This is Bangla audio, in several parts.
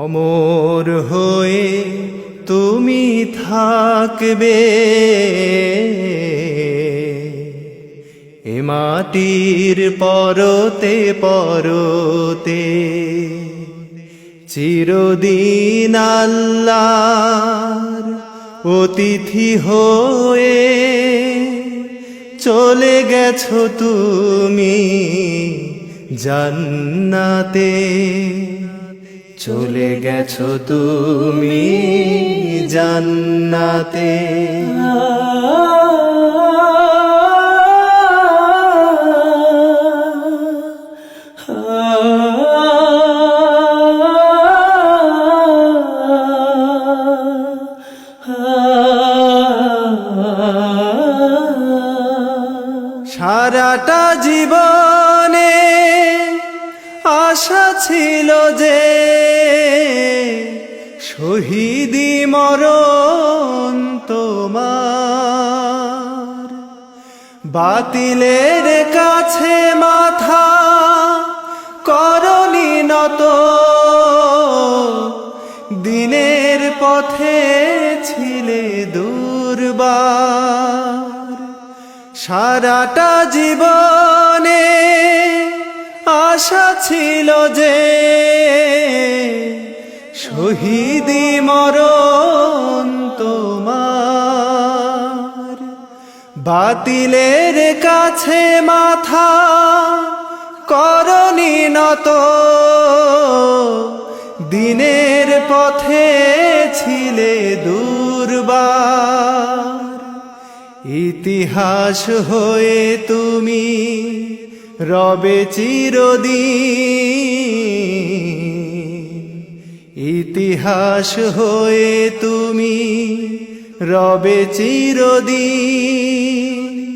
অমর হয়ে তুমি থাকবে। এ মাটির পরতে পরতে চিরদিন আল্লাহর অতিথি হয়ে চলে গেছো তুমি। জান্নাতে চলে গেছো তুমি জান্নাতে। সারাটা জীবনে আশা ছিল যে শহীদি মরণ তোমার। বাতিলের কাছে মাথা করনি নত। দিনের পথে ছিলে দুর্বার। সারাটা জীবনে আশা ছিল যে শহীদি মরণ তোমার। বাতিলের কাছে মাথা করনি নত। দিনের পথে ছিলে দুর্বার। ইতিহাস হয়ে তুমি রবে চিরদিন। ইতিহাস হয়ে তুমি রবে চিরদিন।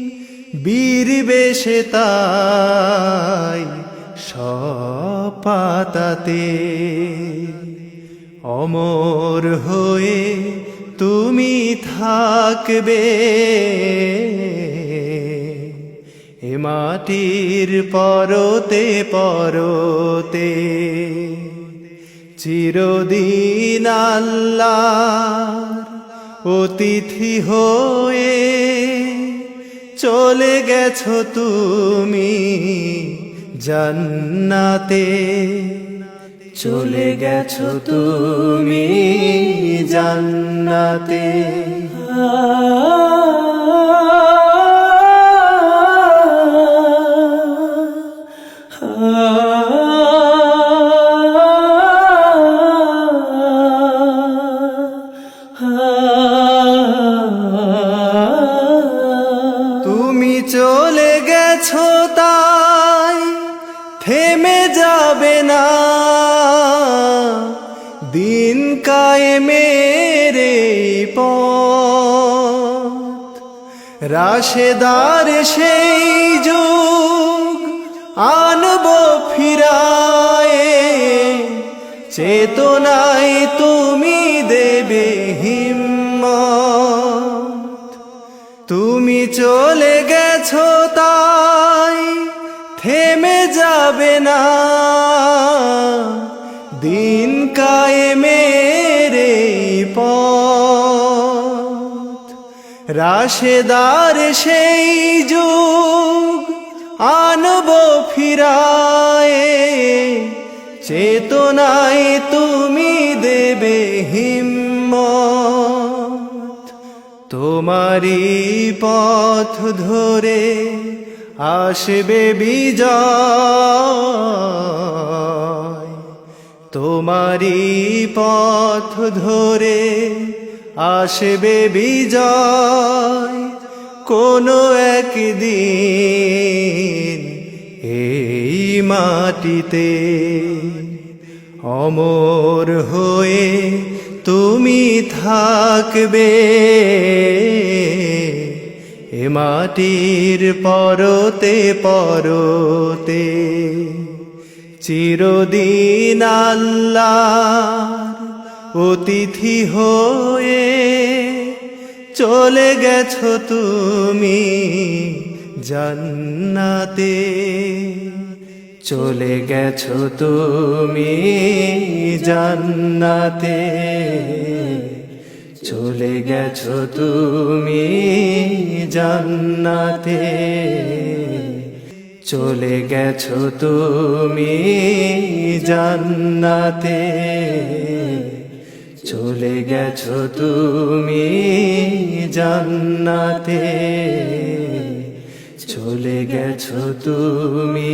বীর বেশে তাই সপাতাতে অমর হয়ে তুমি থাকবে। মাটির পরতে পরতে চিরদিন আল্লাহর অতিথি হয়ে চলে গেছো তুমি জান্নাতে। চলে গেছো তুমি জান্নাতে। তুমি তাই থেমে যাবে না। দিন কায়েমের এই পথ। রাশেদার সেই যুগ আনব ফিরায়ে। চেতনায় তুমি দেবে হিম্মত। তুমি চলে গেছো থেমে যাবে না। দিন কায়েমের এই পথ। রাশেদার সেই যুগ আনব ফিরায়ে। চেতনায় তুমি দেবে হিম্মত। তোমারই পথ ধরে আসবে বিজয়। তোমারি পথ ধরে আসবে বিজয়। কোনো একদিন এই মাটিতে অমর হয়ে তুমি থাকবে। মাটির পরতে পরতে চিরদিন আল্লাহর অতিথি হয়ে চলে গেছো তুমি জান্নাতে। চলে গেছো তুমি জান্নাতে। চলে গেছো তুমি জান্নাতে। চলে গেছো তুমি জান্নাতে। চলে গেছো তুমি জান্নাতে। চলে গেছো তুমি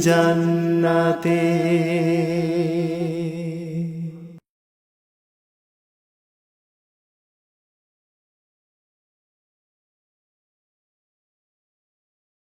জান্নাতে।